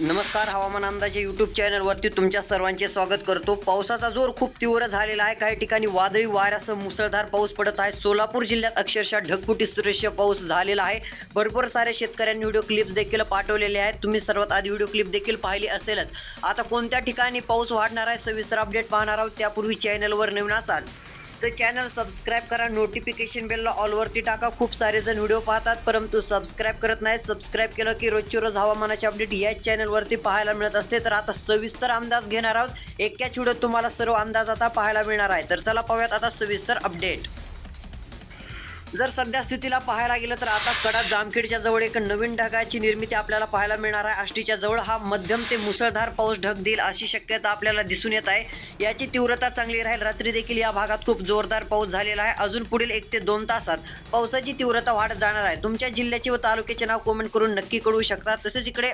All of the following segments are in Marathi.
नमस्कार हवामान अंदाजे यूट्यूब चॅनलवरती तुमच्या सर्वांचे स्वागत करतो. पावसाचा जोर खूप तीव्र झालेला आहे. काही ठिकाणी वादळी वाऱ्यासह मुसळधार पाऊस पडत आहे. सोलापूर जिल्ह्यात अक्षरशः ढगफुटी सुरेश पाऊस झालेला आहे. भरपूर साऱ्या शेतकऱ्यांनी व्हिडिओ क्लिप्स देखील पाठवलेले आहेत. तुम्ही सर्वात आधी व्हिडिओ क्लिप देखील पाहिली असेलच. आता कोणत्या ठिकाणी पाऊस वाढणार आहे? सविस्तर अपडेट पाहणार आहोत. त्यापूर्वी चॅनलवर नवीन असाल तर चॅनल सबस्क्राईब करा. नोटिफिकेशन बेलला ऑलवरती टाका. खूप सारे जण व्हिडिओ पाहतात परंतु सबस्क्राईब करत नाहीत. सबस्क्राईब केलं की रोजची रोज हवामानाचे अपडेट याच चॅनलवरती पाहायला मिळत असते. तर आता सविस्तर अंदाज घेणार आहोत. एकाच व्हिडिओ तुम्हाला सर्व अंदाज आता पाहायला मिळणार आहे. तर चला पाहूयात आता सविस्तर अपडेट जर सध्या स्थितीला पाहायला गेलं तर आता कडा जामखेडच्या जवळ एक नवीन ढगाची निर्मिती आपल्याला पाहायला मिळणार आहे. आष्टीच्या जवळ हा मध्यम ते मुसळधार पाऊस ढग देईल अशी शक्यता आपल्याला दिसून येत आहे. याची तीव्रता चांगली राहील. रात्री देखील या भागात खूप जोरदार पाऊस झालेला आहे. अजून पुढील एक ते दोन तासात पावसाची तीव्रता वाढत जाणार आहे. तुमच्या जिल्ह्याचे व तालुक्याचे नाव कमेंट करून नक्की कळवू शकता. तसेच इकडे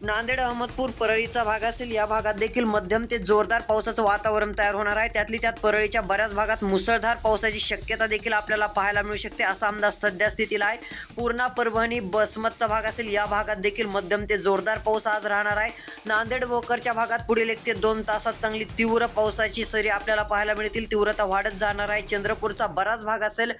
नांदेड अहमदपूर परळीचा भाग असेल या भागात देखील मध्यम ते जोरदार पावसाचं वातावरण तयार होणार आहे. त्यातली त्यात परळीच्या बऱ्याच भागात मुसळधार पावसाची शक्यता देखील आपल्याला पाहायला मिळू शकते असा अंदाज सध्या स्थितीला आहे. पूर्णा परभणी बसमतचा भाग असेल या भागात देखील मध्यम ते जोरदार पाऊस आज राहणार आहे. नांदेड वोकरच्या भागात पुढील एक ते दोन तासात चांगली तीव्र पावसाची सरी आपल्याला पाहायला मिळतील. तीव्रता वाढत जाणार आहे. चंद्रपूरचा बराच भाग असेल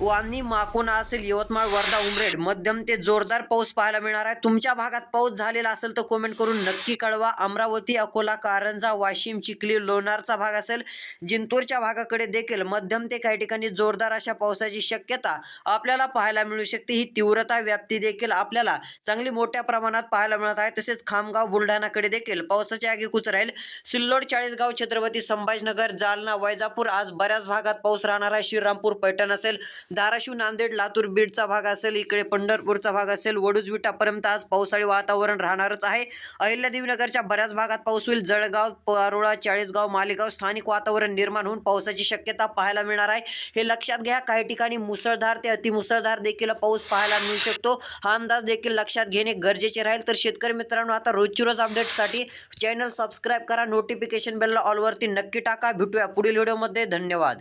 वानी माकोना असेल यवतमाळ वर्धा उमरेड मध्यम ते जोरदार पाऊस पाहायला मिळणार आहे. तुमच्या भागात पाऊस झालेला असेल तर कमेंट करून नक्की कळवा. अमरावती अकोला कारंजा वाशिम चिखली लोणारचा भाग असेल जिंतूरच्या भागाकडे देखील मध्यम ते काही ठिकाणी जोरदार अशा पावसाची शक्यता आपल्याला पाहायला मिळू शकते. ही तीव्रता व्याप्ती देखील आपल्याला चांगली मोठ्या प्रमाणात पाहायला मिळत आहे. तसेच खामगाव बुलढाणाकडे देखील पावसाची आगीकूच राहील. सिल्लोड चाळीसगाव छत्रपती संभाजीनगर जालना वैजापूर आज बऱ्याच भागात पाऊस राहणार आहे. श्रीरामपूर पैठण असेल धाराशिव नांदेड लातूर बीडचा भाग असेल इकडे पंढरपूरचा भाग असेल वडूज विटापर्यंत आज पावसाळी वातावरण राहणारच आहे. अहिल्यादेवीनगरच्या बऱ्याच भागात पाऊस होईल. जळगाव पारोळा चाळीसगाव मालेगाव स्थानिक वातावरण निर्माण होऊन पावसाची शक्यता पाहायला मिळणार आहे. हे लक्षात घ्या काही ठिकाणी मुसळधार ते अतिमुसळधार देखील पाऊस पाहायला मिळू शकतो. हा अंदाज देखील लक्षात घेणे गरजेचे राहील. तर शेतकरी मित्रांनो आता रोजची रोज अपडेटसाठी चॅनल सबस्क्राईब करा. नोटिफिकेशन बेलला ऑलवरती नक्की टाका. भेटूया पुढील व्हिडिओमध्ये. धन्यवाद.